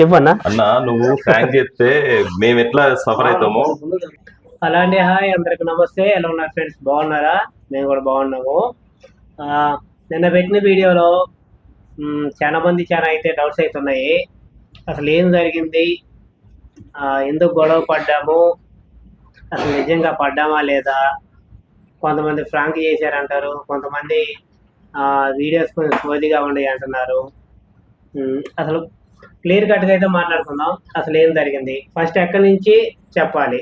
చెప్పన్నా? అన్న నువ్వు ఫ్రాంక్ చెప్తే మేము ఎట్లా సఫర్ అవుతామో? అలాంటి హాయ్ అందరికి నమస్తే. ఎలా ఉన్నారు ఫ్రెండ్స్ బాగున్నారా? మేము కూడా బాగున్నాము. ఆ, నిన్న పెట్టిన వీడియోలో చాలా మంది చాలా అయితే డౌట్స్ అవుతున్నాయి. అసలు ఏం జరిగింది? ఆ, ఎందుకు గొడవ పడ్డాము? అసలు నిజంగా పడ్డామా లేదా? కొంతమంది ఫ్రాంక్ చేశారంటారు. కొంతమంది వీడియోస్ కొంచెం సోదిగా ఉండి అంటున్నారు. అసలు క్లియర్ కట్గా అయితే మాట్లాడుకుందాం. అసలు ఏం జరిగింది? ఫస్ట్ ఎక్కడి నుంచి చెప్పాలి?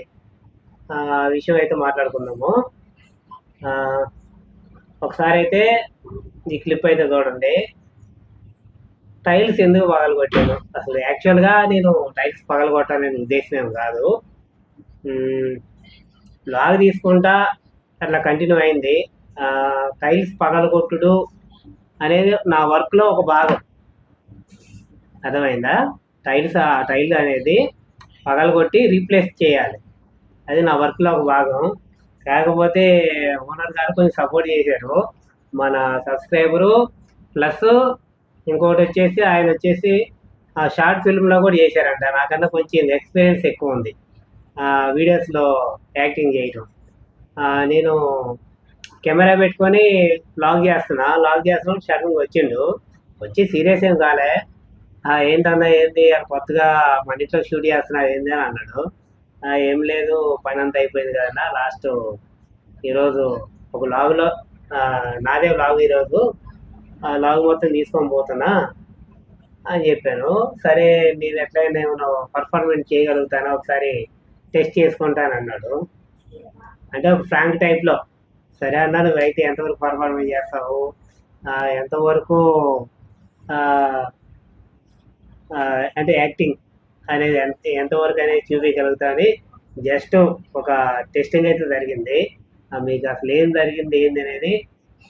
ఆ విషయం అయితే మాట్లాడుకుందాము. ఒకసారి అయితే ఈ క్లిప్ అయితే చూడండి. టైల్స్ ఎందుకు పగలగొట్టాను? అసలు యాక్చువల్గా నేను టైల్స్ పగలగొట్టాలనే ఉద్దేశం ఏం కాదు. లాగ్ తీసుకుంటా అట్లా కంటిన్యూ అయింది. టైల్స్ పగలగొట్టుడు అనేది నా వర్క్లో ఒక భాగం. అర్థమైందా? టైల్స్ ఆ టైల్ అనేది పగలగొట్టి రీప్లేస్ చేయాలి. అది నా వర్క్లో ఒక భాగం. కాకపోతే ఓనర్ గారు కొంచెం సపోర్ట్ చేశారు. మన సబ్స్క్రైబరు ప్లస్ ఇంకోటి వచ్చేసి ఆయన వచ్చేసి ఆ షార్ట్ ఫిల్మ్లో కూడా చేశారంట. నాకన్నా కొంచెం ఎక్స్పీరియన్స్ ఎక్కువ ఉంది. ఆ వీడియోస్లో యాక్టింగ్ చేయటం. నేను కెమెరా పెట్టుకొని లాగ్ చేస్తున్నా. లాగ్ చేస్తున్నా షర్మింగ్ వచ్చిండు. వచ్చి సీరియస్ ఏం కాలే. ఏంటన్నా ఏంటి అని కొత్తగా మన ఇంట్లో షూట్ చేస్తున్నా ఏంది అని అన్నాడు. ఏం లేదు పని అంతా అయిపోయింది కదా లాస్ట్ ఈరోజు ఒక లాగులో నాదే లాగు ఈరోజు. ఆ లాగు మొత్తం తీసుకొని పోతున్నా అని చెప్పాను. సరే నేను ఎట్లయినా ఏమైనా పర్ఫార్మెన్స్ చేయగలుగుతానా ఒకసారి టెస్ట్ చేసుకుంటాను అన్నాడు. అంటే ఒక ఫ్రాంక్ టైప్లో సరే అన్నా అయితే ఎంతవరకు పర్ఫార్మెన్స్ చేస్తావు? ఎంతవరకు అంటే యాక్టింగ్ అనేది ఎంత ఎంతవరకు అనేది చూపించగలుగుతుంది జస్ట్ ఒక టెస్టింగ్ అయితే జరిగింది. మీకు అసలు ఏం జరిగింది ఏంది అనేది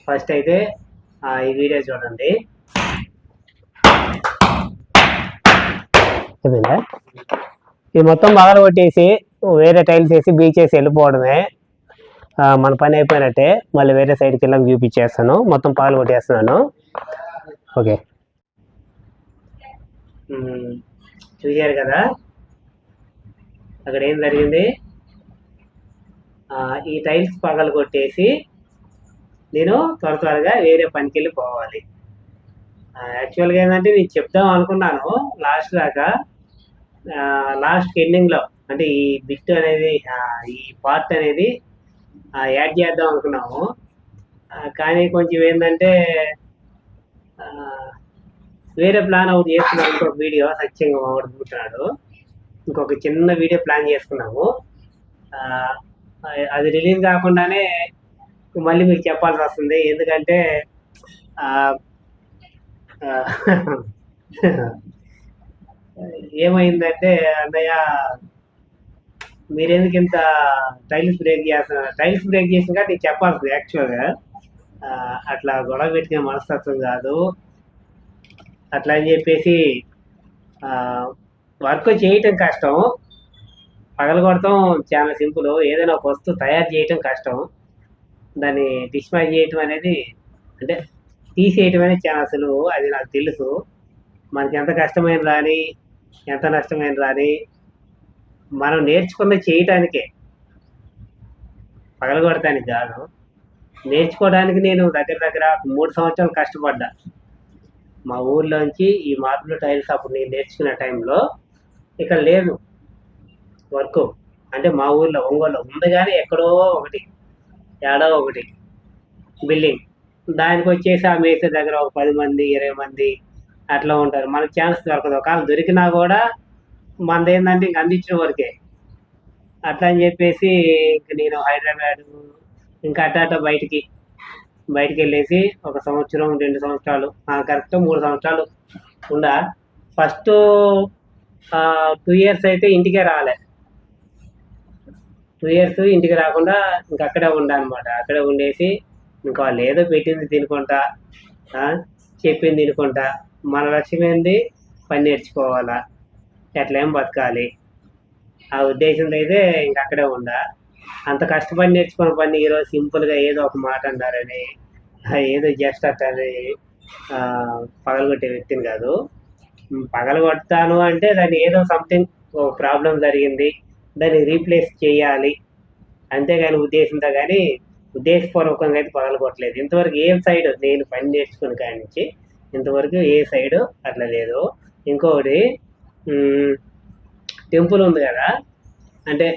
ఫస్ట్ అయితే ఈ వీడియో చూడండి. ఇది మొత్తం పగల కొట్టేసి వేరే టైల్స్ వేసి బీచ్ వేసి వెళ్ళిపోవడమే. మన పని అయిపోయినట్టే మళ్ళీ వేరే సైడ్కి వెళ్ళాక చూపించేస్తాను. మొత్తం పగల కొట్టేస్తున్నాను. ఓకే. చూశారు కదా? అక్కడ ఏం జరిగింది ఈ టైల్స్ పగలు కొట్టేసి నేను త్వర త్వరగా వేరే పనికి వెళ్ళి పోవాలి యాక్చువల్గా ఏంటంటే నేను చెప్దాం అనుకున్నాను లాస్ట్ దాకా. లాస్ట్ ఎండింగ్లో అంటే ఈ బిట్ అనేది ఈ పార్ట్ అనేది యాడ్ చేద్దాం అనుకున్నాము. కానీ కొంచెం ఏంటంటే వేరే ప్లాన్ ఒకటి చేస్తున్నాం ఇంకొక వీడియో సత్యంగా అనుకుంటున్నాడు ఇంకొక చిన్న వీడియో ప్లాన్ చేసుకున్నాము. అది రిలీజ్ కాకుండానే మళ్ళీ మీకు చెప్పాల్సి వస్తుంది. ఎందుకంటే ఏమైందంటే అన్నయ్య మీరెందుకు ఇంత టైల్స్ బ్రేక్ చేస్తున్నారు? టైల్స్ బ్రేక్ చేసిన కాబట్టి చెప్పాల్సింది యాక్చువల్గా అట్లా గొడవ పెట్టిన మనస్తత్వం కాదు. అట్లా అని చెప్పేసి వర్క్ చేయటం కష్టం. పగలగొడటం చాలా సింపుల్. ఏదైనా ఒక వస్తువు తయారు చేయటం కష్టం. దాన్ని డిస్మాచ్ చేయటం అనేది అంటే తీసేయటం అనేది చాలా సులువు అది నాకు తెలుసు. మనకి ఎంత కష్టమైన రాని ఎంత నష్టమైన రాని మనం నేర్చుకున్న చేయటానికే. పగలగొడటానికి కాదు. నేర్చుకోవడానికి నేను దగ్గర దగ్గర మూడు సంవత్సరాలు కష్టపడ్డా. మా ఊర్లోంచి ఈ మార్బుల్ టైల్స్ అప్పుడు నేను నేర్చుకున్న టైంలో ఇక్కడ లేదు వర్క్. అంటే మా ఊర్లో ఒంగోలు ఉంది కానీ ఎక్కడో ఒకటి ఏడో ఒకటి బిల్డింగ్. దానికి వచ్చేసి ఆ మేసే దగ్గర ఒక పది మంది ఇరవై మంది అట్లా ఉంటారు. మనకు ఛాన్స్ దొరకదు. ఒకవేళ దొరికినా కూడా మనది ఏంటంటే ఇంక అందించిన వరకే. అట్లా అని చెప్పేసి ఇంక నేను హైదరాబాద్ ఇంకా అట్ట అట్ట బయటికి బయటికి వెళ్ళేసి ఒక సంవత్సరం రెండు సంవత్సరాలు కరెక్ట్ మూడు సంవత్సరాలు ఉండా. ఫస్ట్ టూ ఇయర్స్ అయితే ఇంటికే రాలే. టూ ఇయర్స్ ఇంటికి రాకుండా ఇంకా అక్కడే అనమాట అక్కడే ఉండేసి ఇంకా వాళ్ళు ఏదో పెట్టింది తినుకుంటా చెప్పింది తినుకుంటా. మన లక్ష్యం ఏంది? పని నేర్చుకోవాలా. ఎట్లా ఏం బతకాలి? ఆ ఉద్దేశంతో అయితే ఇంక అక్కడే ఉండా. అంత కష్టపడి నేర్చుకున్న పని ఈరోజు సింపుల్గా ఏదో ఒక మాట అంటారని ఏదో జస్ట్ అట్లా పగలగొట్టే వ్యక్తిని కాదు. పగలగొడతాను అంటే దాన్ని ఏదో సంథింగ్ ప్రాబ్లం జరిగింది దాన్ని రీప్లేస్ చేయాలి. అంతేగాని ఉద్దేశంతో కానీ ఉద్దేశపూర్వకంగా అయితే పగలగొట్టలేదు. ఇంతవరకు ఏ సైడ్ నేను పని నేర్చుకుని కానించి నుంచి ఇంతవరకు ఏ సైడ్ అట్లా లేదు. ఇంకొకటి టెంపుల్ ఉంది కదా. అంటే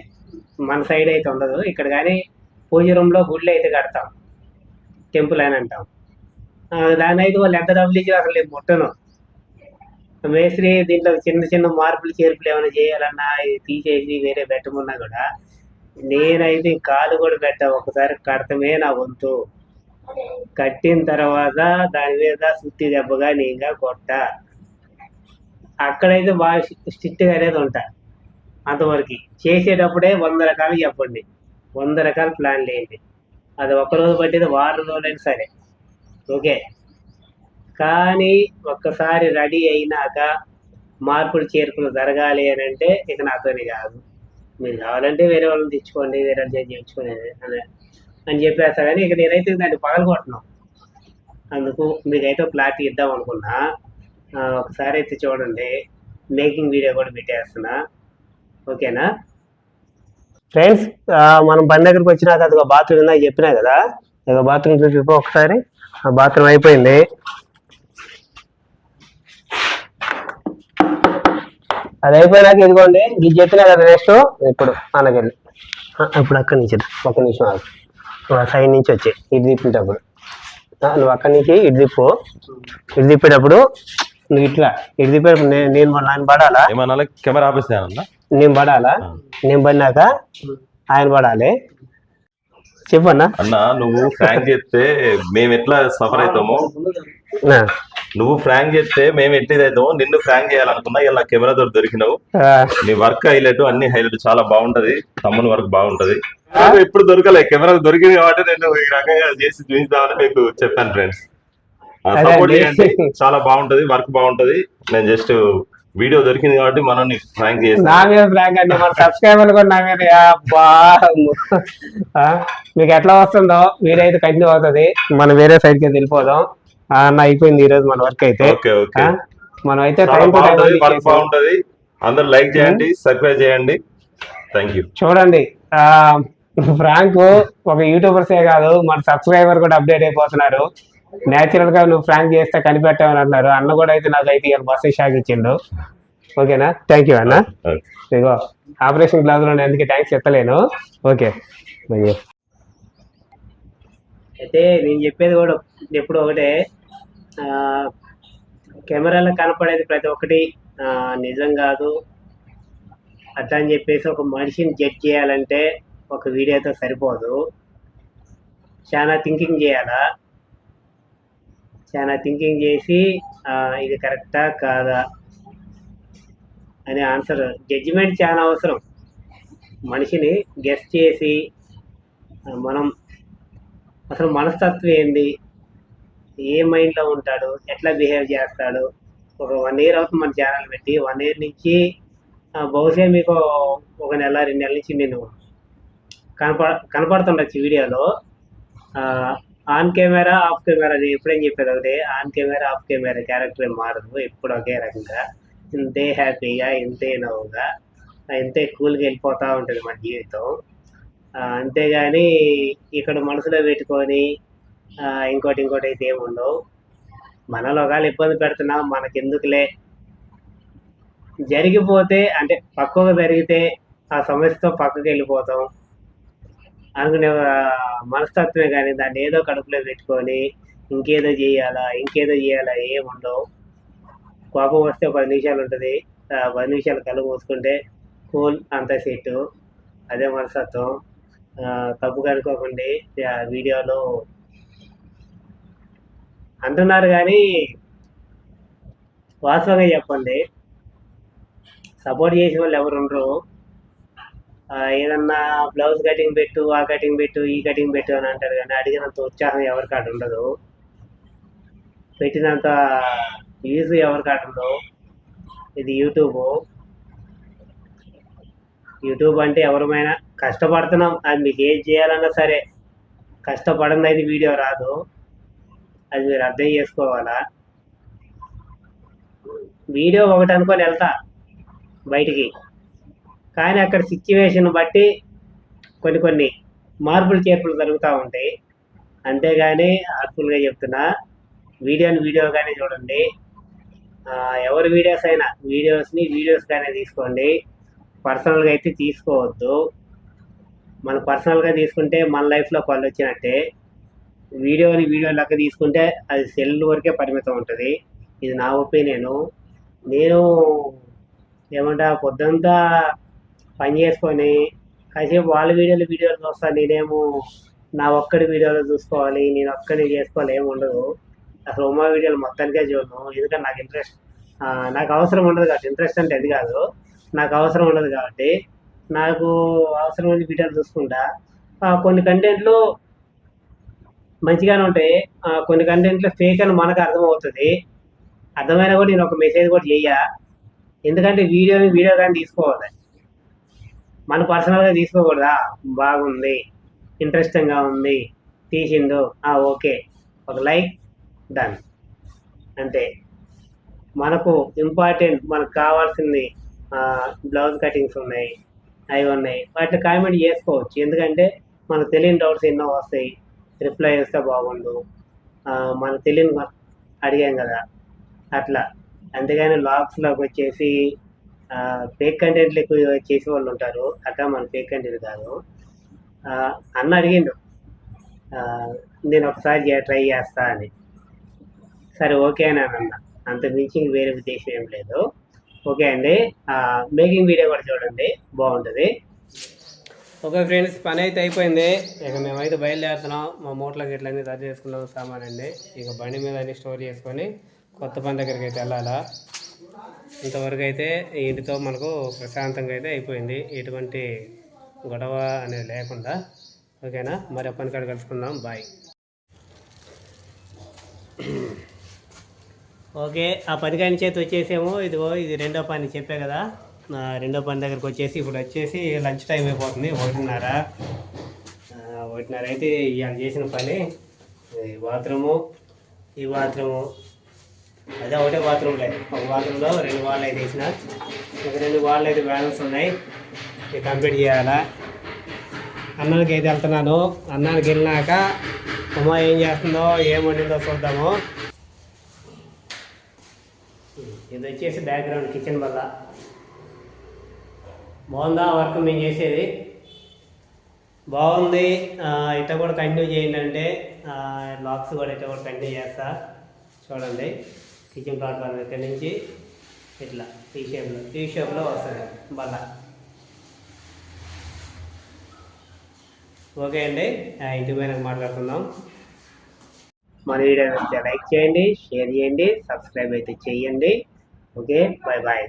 మన సైడ్ అయితే ఉండదు. ఇక్కడ కానీ పూజ రూమ్లో గుళ్ళు అయితే కడతాం. టెంపుల్ అని అంటాం. దాని అయితే వాళ్ళు ఎంత డబ్బులు ఇచ్చి అసలు నేను ముట్టను. మేస్త్రి దీంట్లో చిన్న చిన్న మార్పులు చేర్పులు ఏమైనా చేయాలన్నా తీసేసి వేరే పెట్టమన్నా కూడా నేనైతే కాలు కూడా పెట్ట ఒకసారి కడతమే నా వంతు. కట్టిన తర్వాత దాని మీద సుత్తి దెబ్బగా నీగా కొట్ట అక్కడైతే బాగా స్ట్రిక్ట్గా అనేది ఉంటా. అంతవరకు. చేసేటప్పుడే వంద రకాలు చెప్పండి. వంద రకాల ప్లాన్లు ఏంటి అది ఒక రోజు పట్టేది వారం రోజులైనా సరే. ఓకే? కానీ ఒక్కసారి రెడీ అయినాక మార్పులు చేర్పులు జరగాలి అని అంటే ఇక నాతోని కాదు. మీరు కావాలంటే వేరే వాళ్ళని తెచ్చుకోండి వేరే వాళ్ళని చేయించుకోండి అని అని చెప్పేస్తా కానీ ఇక నేనైతే దాన్ని పగలగొట్టను అందుకు మీకైతే క్లారిటీ ఇద్దాం అనుకున్నా. ఒకసారి అయితే చూడండి. మేకింగ్ వీడియో కూడా పెట్టేస్తున్నా. ఓకేనా? ఫ్రెండ్స్ మనం బండి దగ్గరికి వచ్చినాక అది బాత్రూమ్ ఉందా చెప్పినా కదా? ఇక బాత్రూమ్ చూసి ఒకసారి. ఆ బాత్రూమ్ అయిపోయింది. అది అయిపోయినాక ఇదిగోండి ఇది చెప్పినా కదా నెక్స్ట్ ఇప్పుడు మనకెళ్ళి ఇప్పుడు అక్కడి నుంచి రా. ఒక్క నిమిషం ఆగు. ఆ సైడ్ నుంచి వచ్చాయి ఇటు తిప్పేటప్పుడు. నువ్వు అక్కడి నుంచి ఇటు తిప్పు. ఇటు తిప్పేటప్పుడు నువ్వు ఇట్లా ఇటు తిప్పేటప్పుడు నేను నేను పడాలా? ఏమన్నా కెమెరా ఆపేసానన్నా నేను పడాలా? నేను పడినాక ఆయన పడాలి. చెప్పన్నా? అన్న నువ్వు ఫ్రాంక్ చేస్తే మేము ఎట్లా సఫర్ అవుతామో. నువ్వు ఫ్రాంక్ చేస్తే మేము ఎట్లా అవుతామో నిన్ను ఫ్రాంక్ చేయాలనుకున్నా ఇలా కెమెరా తోటి దొరికినావు. నీ వర్క్ హైలైట్ అన్ని హైలైట్ చాలా బాగుంటది. తమ్ముని వర్క్ బాగుంటది. ఎప్పుడు దొరకలే కెమెరా దొరికింది కాబట్టి నేను ఈ రకంగా చేసి చూపిద్దామని మీకు చెప్పాను ఫ్రెండ్స్ సపోర్ట్. చేయండి. చాలా బాగుంటది వర్క్ బాగుంటది. నేను జస్ట్ వీడియో దొరికింది కాబట్టి మనం ఫ్రాంక్ నా చేస్తాను మీద ఫ్రాంక్ అండి మన సబ్స్క్రైబర్ కూడా నా మీద అబ్బా. మీకు ఎట్లా వస్తుందో మీరైతే కంటిన్యూ అవుతుంది మనం వేరే సైడ్కి వెళ్ళిపోదాం. ఆ, అన్న అయిపోయింది ఈ రోజు మన వర్క్ అయితే. మనం అయితే టైం బాగుంటది అందరు లైక్ చేయండి సబ్స్క్రైబ్ చేయండి. థ్యాంక్ యూ చూడండి ఆ ఫ్రాంక్ ఒక యూట్యూబర్సే కాదు మన సబ్స్క్రైబర్ కూడా అప్డేట్ అయిపోతున్నారు. నేచురల్గా నువ్వు ఫ్రాంక్ చేస్తే కనిపెట్టామని అంటున్నారు అన్న కూడా అయితే నాకు అయితే ఇవాళ బస్సు షాక్ ఇచ్చిండు. ఓకేనా? థ్యాంక్ యూ అన్న. ఇదిగో ఆపరేషన్ గ్లాస్లో నేను అందుకే థ్యాంక్స్ చెప్తలేను ఓకే. అయితే నేను చెప్పేది కూడా ఎప్పుడు ఒకటే. ఆ, కెమెరాలో కనపడేది ప్రతి ఒక్కటి నిజం కాదు. అట్లా అని చెప్పేసి ఒక మనిషిని జడ్జ్ చేయాలంటే ఒక వీడియోతో సరిపోదు. చాలా థింకింగ్ చేయాలా? చాలా థింకింగ్ చేసి ఇది కరెక్టా కాదా అనే ఆన్సర్ జడ్జిమెంట్ చాలా అవసరం. మనిషిని గెస్ట్ చేసి మనం అసలు మనస్తత్వం ఏంది? ఏ మైండ్లో ఉంటాడు? ఎట్లా బిహేవ్ చేస్తాడు? ఒక వన్ ఇయర్ అవుతుంది మన ఛానల్ పెట్టి. వన్ ఇయర్ నుంచి బహుశా మీకు ఒక నెల రెండు నెలల నుంచి నేను కనపడ కనపడుతుండొచ్చు వీడియోలో ఆన్ కెమెరా ఆఫ్ కెమెరా నేను ఎప్పుడేం చెప్పేది ఒకటే on camera off camera character ఏం మారదు ఎప్పుడు ఒకే రకంగా. ఇంతే హ్యాపీగా ఇంతే నవ్వుగా ఇంతే కూల్గా వెళ్ళిపోతూ ఉంటుంది మన జీవితం. అంతేగాని ఇక్కడ మనసులో పెట్టుకొని ఇంకోటి ఇంకోటి అయితే ఏముండవు మనలో ఒకవేళ ఇబ్బంది పెడుతున్నాం మనకెందుకులే. జరిగిపోతే అంటే పక్కకు జరిగితే ఆ సమస్యతో పక్కకు వెళ్ళిపోతాం అనుకునే మనస్తత్వమే కానీ దాన్ని ఏదో కడుపులో పెట్టుకొని ఇంకేదో చేయాలా ఇంకేదో చేయాలా ఏముండవు కోపం వస్తే పది నిమిషాలు ఉంటుంది. పది నిమిషాలు కళ్ళు మూసుకుంటే కూల్ అంత సెట్ అదే మనస్తత్వం. తప్పు కనుకోకండి వీడియోలో అంటున్నారు కానీ వాస్తవంగా చెప్పండి. సపోర్ట్ చేసే వాళ్ళు ఎవరు ఉండరు. ఏదన్నా బ్లౌజ్ కటింగ్ పెట్టు ఆ కటింగ్ పెట్టు ఈ కటింగ్ పెట్టు అని అంటారు కానీ అడిగినంత ఉత్సాహం ఎవరికి ఉండదు. పెట్టినంత వ్యూస్ ఎవరి అటు ఉండదు ఇది యూట్యూబ్. యూట్యూబ్ అంటే ఎవరమైనా కష్టపడుతున్నాం అది మీకు ఏం చేయాలన్నా సరే. కష్టపడింది అయితే వీడియో రాదు. అది మీరు అర్థం చేసుకోవాలా? వీడియో ఒకటి అనుకొని వెళ్తా బయటికి. కానీ అక్కడ సిచ్యువేషన్ బట్టి కొన్ని కొన్ని మార్పులు చేర్పులు జరుగుతూ ఉంటాయి. అంతేగాని హార్ట్ఫుల్గా చెప్తున్నా వీడియోని వీడియోగానే చూడండి. ఎవరి వీడియోస్ అయినా వీడియోస్ని వీడియోస్గానే తీసుకోండి. పర్సనల్గా అయితే తీసుకోవద్దు. మన పర్సనల్గా తీసుకుంటే మన లైఫ్లో వాళ్ళు వచ్చినట్టే. వీడియోని వీడియో లెక్క తీసుకుంటే అది సెల్ వరకే పరిమితం ఉంటుంది. ఇది నా ఒపీనియను. నేను ఏమంటా పొద్దంతా పని చేసుకొని కాసేపు వాళ్ళ వీడియోలు వీడియోలు చూస్తాను నేనేమో నా ఒక్కడి వీడియోలు చూసుకోవాలి నేను ఒక్కడి చేసుకోవాలి ఏమి ఉండదు. అసలు ఉమా వీడియోలు మొత్తానికే చూడను. ఎందుకంటే నాకు ఇంట్రెస్ట్ నాకు అవసరం ఉండదు కాబట్టి ఇంట్రెస్ట్ అంటే అది కాదు. నాకు అవసరం ఉండదు కాబట్టి నాకు అవసరమైన వీడియోలు చూసుకుంటా. కొన్ని కంటెంట్లు మంచిగానే ఉంటాయి. కొన్ని కంటెంట్లు ఫేక్ అని మనకు అర్థమవుతుంది. అర్థమైనా కూడా నేను ఒక మెసేజ్ కూడా చెయ్య. ఎందుకంటే వీడియోని వీడియో కానీ తీసుకోవాలి. మన పర్సనల్గా తీసుకోకూడదా? బాగుంది. ఇంట్రెస్టింగ్గా ఉంది. తీసిండు. ఆ, ఓకే. ఒక లైక్ డన్. అంతే. మనకు ఇంపార్టెంట్ మనకు కావాల్సింది బ్లౌజ్ కటింగ్స్ ఉన్నాయి అవి ఉన్నాయి. వాటిని కామెంట్ చేసుకోవచ్చు. ఎందుకంటే మనకు తెలియని డౌట్స్ ఎన్నో వస్తాయి. రిప్లై చేస్తే బాగుండు. మనకు తెలియని అడిగాం కదా. అట్లా. అంతేగాని లాక్స్లోకి వచ్చేసి ఫేక్ కంటెంట్లు ఎక్కువ చేసే వాళ్ళు ఉంటారు. అక్క మన ఫేక్ కంటెంట్ కాదు. అన్న అడిగిండు నేను ఒకసారి ట్రై చేస్తా అని. సరే ఓకే అని అన్న అంత మించి వేరే ఉద్దేశం ఏం లేదు. ఓకే అండి. మేకింగ్ వీడియో కూడా చూడండి. బాగుంటుంది. ఓకే ఫ్రెండ్స్ పని అయితే అయిపోయింది. ఇక మేమైతే బయలుదేరుతున్నాం. మా మూటల గిట్లన్నీ రద్దు చేసుకున్నాం సామాన్ అండి ఇక బండి మీద అన్ని స్టోర్ చేసుకొని కొత్త పని దగ్గరికి అయితే వెళ్ళాలా? ఇంతవరకు అయితే వీటితో ఇంటితో మనకు ప్రశాంతంగా అయితే అయిపోయింది. ఎటువంటి గొడవ అనేది లేకుండా. ఓకేనా? మరి పని కాడ కలుసుకుందాం. బాయ్. ఓకే ఆ పని కాని చేతి వచ్చేసేమో. ఇదిగో ఇది రెండో పని చెప్పే కదా. రెండో పని దగ్గరకు వచ్చేసి ఇప్పుడు వచ్చేసి లంచ్ టైం అయిపోతుంది. ఒకటిన్నర. ఒకటిన్నర అయితే ఇవాళ చేసిన పని. ఈ బాత్రూము ఈ బాత్రూము అదే ఒకటే బాత్రూమ్ లేదు ఒక బాత్రూంలో రెండు వాళ్ళు అయితే వేసిన. ఒక రెండు వాళ్ళు అయితే బ్యాలెన్స్ ఉన్నాయి. ఇవి కంప్లీట్ చేయాలా? అన్నానికి అయితే వెళ్తున్నాను. అన్నానికి వెళ్ళినాక అమ్మ ఏం చేస్తుందో ఏం వండిందో చూద్దాము. ఇది వచ్చేసి బ్యాక్గ్రౌండ్ కిచెన్ వల్ల బాగుందా వర్క్ మేము చేసేది? బాగుంది. ఇట ఇట్లా కూడా కంటిన్యూ చేయండి అంటే లాక్స్ కూడా ఇట్లా కూడా కంటిన్యూ చేస్తా. చూడండి. కిచెన్ ప్లాట్ఫామ్ ఇక్కడ నుంచి ఇట్లా టీ షేప్లో టీ షేప్లో వస్తుంది బల్ల ఓకే అండి. ఇంటి పైన మాట్లాడుకుందాం. మన వీడియో నచ్చితే లైక్ చేయండి షేర్ చేయండి సబ్స్క్రైబ్ అయితే చేయండి. Okay bye bye